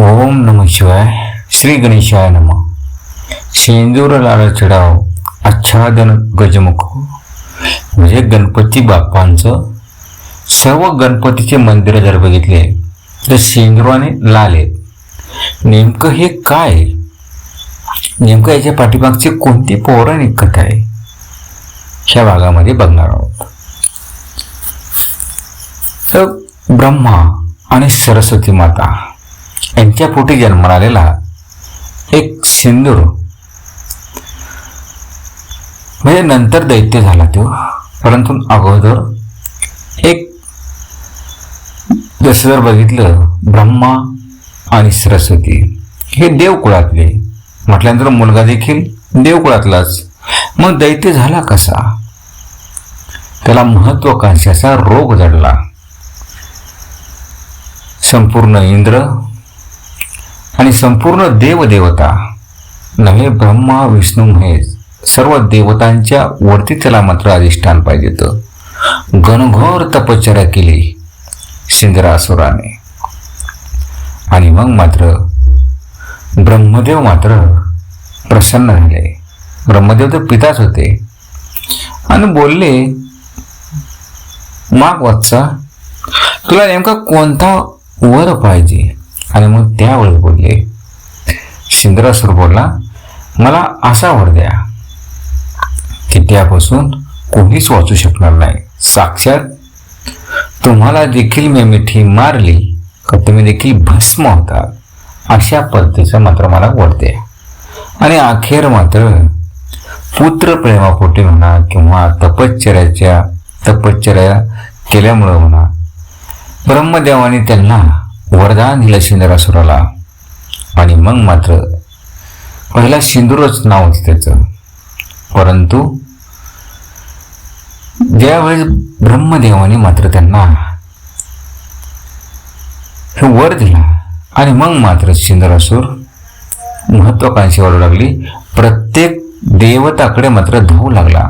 ओम नम शिवाय श्री गणेशाय नम। शेंदूर लाल चढाव आच्छादन गजमुख। म्हणजे गणपती बाप्पांचं सर्व गणपतीचे मंदिरं जर बघितले तर शेंदुराने लाल आहेत. नेमकं हे काय आहे? नेमकं याच्या पाठीमागची कोणती पौराणिक कथा आहे? ह्या भागामध्ये बघणार आहोत. तर ब्रह्मा आणि सरस्वती माता यांच्या पोटी जन्माला एक सिंदूर. म्हणजे नंतर दैत्य झाला तो परंतु अगोदर एक जसं जर बघितलं ब्रह्मा आणि सरस्वती. हे देवकुळातले. म्हटल्यानंतर मुलगा देखील देवकुळातलाच. मग दैत्य झाला कसा? त्याला महत्वाकांक्षाचा रोग जडला. संपूर्ण इंद्र आणि संपूर्ण देवदेवता नव्हे ब्रह्मा विष्णू महेश सर्व देवतांच्या वरती त्याला मात्र अधिष्ठान पाहिजे घनघोर तपश्चर्या केली सिंदरासुराने आणि मग मात्र ब्रह्मदेव मात्र प्रसन्न झाले. ब्रह्मदेव तर पिताच होते. आणि बोलले माग वाचा तुला नेमका कोणता वर पाहिजे? आणि मग त्यावेळी बोलले शिंद्रासूर बोलला मला असा वर द्या की त्यापासून कोणीच वाचू शकणार नाही. साक्षात तुम्हाला देखील मी मिठी मारली का तुम्ही देखील भस्म होता? अशा पद्धतीचं मात्र मला वर द्या. आणि अखेर मात्र पुत्र प्रेमापोटी म्हणा किंवा तपश्चर्याच्या तपश्चर्या केल्यामुळं म्हणा ब्रह्मदेवाने त्यांना वरदान दिलं शिंदरासुराला. आणि मग मात्र पहिला सिंदूरच नाव होतं त्याचं. परंतु ज्यावेळेस ब्रह्मदेवाने मात्र त्यांना हे वर दिला आणि मग मात्र सिंदरासूर महत्वाकांक्षी वाढू लागली. प्रत्येक देवताकडे मात्र धावू लागला.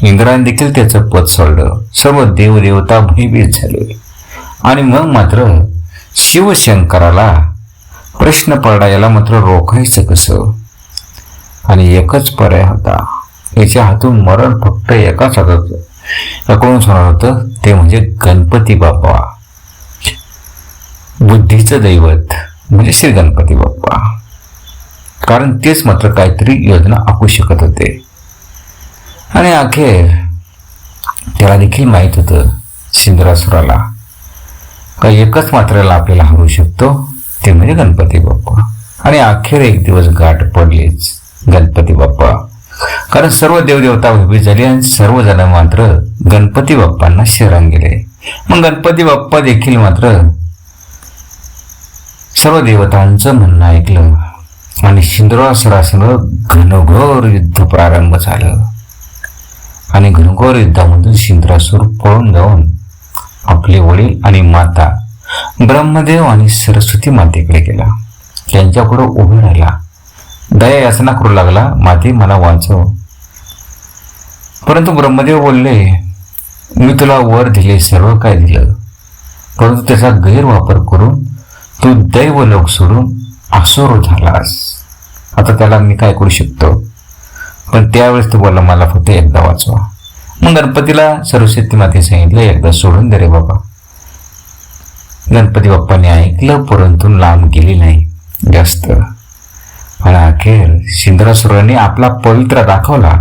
इंद्राने देखील त्याचं पद सोडलं. सर्व देवदेवता भयभीत झाले. आणि मग मात्र शिवशंकराला प्रश्न पडायला याला मात्र रोखायचं कसं? आणि एकच पर्याय होता. याच्या हातून मरण फक्त एकाच हातात. कडून होणार होतं? ते म्हणजे गणपती बाप्पा. बुद्धीचं दैवत म्हणजे श्री गणपती बाप्पा. कारण तेच मात्र काहीतरी योजना आखू शकत होते. आणि अखेर त्याला देखील माहीत होतं सिंदरासुराला का एकच मात्र आपल्याला हरवू शकतो? ते म्हणजे गणपती बाप्पा. आणि अखेर एक दिवस गाठ पडलीच गणपती बाप्पा. कारण सर्व देवदेवता उभी झाली आणि सर्वजण मात्र गणपती बाप्पांना शरण गेले. मग गणपती बाप्पा देखील मात्र सर्व देवतांचं म्हणणं ऐकलं. आणि सिंधुरासुरासमोर घनघोर युद्ध प्रारंभ झालं. आणि घनघोर युद्धामधून शिंद्रासूर पळून जाऊन आपले वडील आणि माता ब्रह्मदेव आणि सरस्वती मातेकडे गेला. त्यांच्याकडे उभे राहिला. दया याचना करू लागला. माते मला वाचव. परंतु ब्रह्मदेव बोलले मी तुला वर दिले सर्व काय दिलं. परंतु त्याचा गैरवापर करून तू दैव लोक सोडून असुर झालास. आता त्याला मी काय करू शकतो? पण त्यावेळेस तो बोलला मला फक्त एकदा वाचवा. मग गणपतीला सरस्वती माते सांगितलं एकदा सोडून दे रे बाबा. गणपती बाप्पाने ऐकलं परंतु लांब गेली नाही जास्त. आणि अखेर सिंधरासुराने आपला पवित्रा दाखवला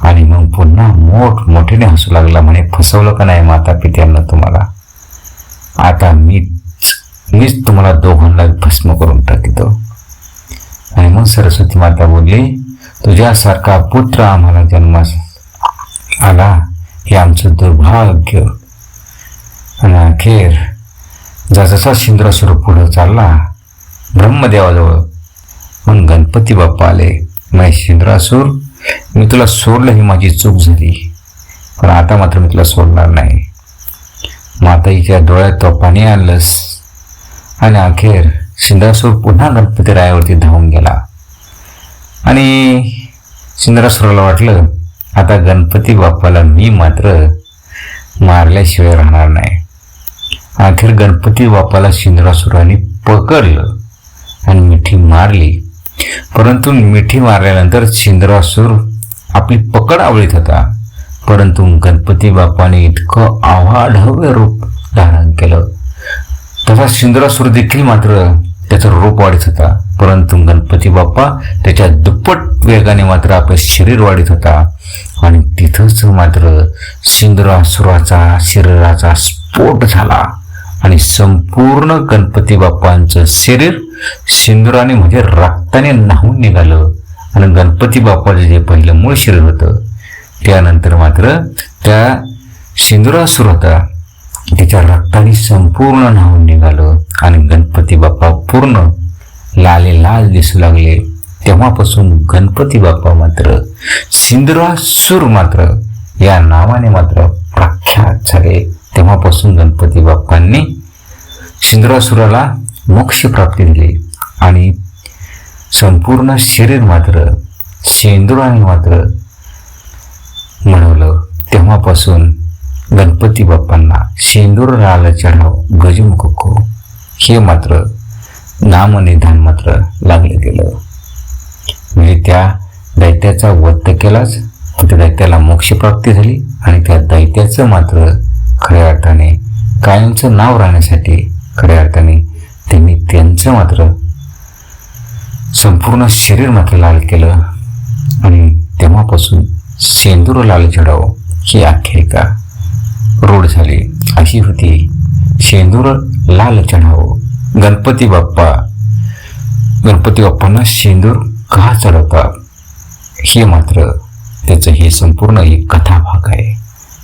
आणि मग पुन्हा मोठ मोठीने हसू लागला म्हणे फसवलं का नाही माता पित्यांना तुम्हाला? आता मीच मीच तुम्हाला दोघांना भस्म करून टाकितो. आणि मग सरस्वती माता बोलली तुझ्यासारखा पुत्र आम्हाला जन्मास आला हे आमचं दुर्भाग्य. आणि अखेर जसजसा शिंद्रासूर पुढं चालला ब्रह्मदेवाजवळ मग गणपती बाप्पा आले. मग शिंद्रासूर मी तुला सोडलं ही माझी चूक झाली. पण आता मात्र मी तुला सोडणार नाही. माताईच्या डोळ्यात तो पाणी आणलंस आणि अखेर शिंद्रासूर पुन्हा गणपती रायावरती धावून गेला. आणि शिंद्रासुराला वाटलं आता गणपती बाप्पाला मी मात्र मारल्याशिवाय राहणार नाही. अखेर गणपती बाप्पाला सिंधरासुराने पकडलं आणि मिठी मारली. परंतु मिठी मारल्यानंतर शिंद्रासूर आपली पकड आवळीत होता. परंतु गणपती बाप्पाने इतकं आव्हाढव्य रूप धारण केलं. तसा शिंद्रासूर देखील मात्र त्याचं रूप वाढीत होता. परंतु गणपती बाप्पा त्याच्या दुप्पट वेगाने मात्र आपलं शरीर वाढीत होता. आणि तिथंच मात्र सिंदुरासुराचा शरीराचा स्फोट झाला. आणि संपूर्ण गणपती बाप्पांचं शरीर सिंदुराने म्हणजे रक्ताने न्हावून निघालं. आणि गणपती बाप्पाचं जे पहिलं मूळ शरीर होतं त्यानंतर मात्र त्या सिंदुरासूर होता. त्याच्या रक्ताने संपूर्ण न्हावून निघालं. आणि गणपती बाप्पा पूर्ण लाले लाल दिसू लागले. तेव्हापासून गणपती बाप्पा मात्र सिंदुरासूर मात्र या नावाने मात्र प्रख्यात झाले. तेव्हापासून गणपती बाप्पांनी सिंदुरासुराला मोक्ष प्राप्ती दिली. आणि संपूर्ण शरीर मात्र शेंदुराने मात्र म्हणवलं तेव्हापासून गणपती बाप्पांना शेंदूर लाल चढाव गजमुख हे मात्र नामनिधान मात्र लागलं गेलं. म्हणजे त्या दैत्याचा वध केलाच त्या दैत्याला मोक्षप्राप्ती झाली आणि त्या दैत्याचं मात्र खऱ्या अर्थाने कायमचं नाव राहण्यासाठी खऱ्या अर्थाने त्यांनी त्यांचं मात्र संपूर्ण शरीर मात्र लाल केलं आणि तेव्हापासून सेंदूर लाल चढाव ही आख्यायिका रूढ झाली. अशी होती. सेंदूर लाल चढाव. गणपती बाप्पा. गणपती बाप्पांना शेंदूर का चढवतात हे मात्र त्याचं हे संपूर्ण एक कथा भाग आहे.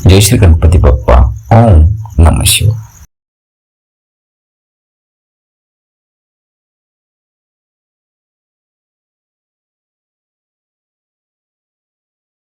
जय श्री गणपती बाप्पा. ओम नम शिव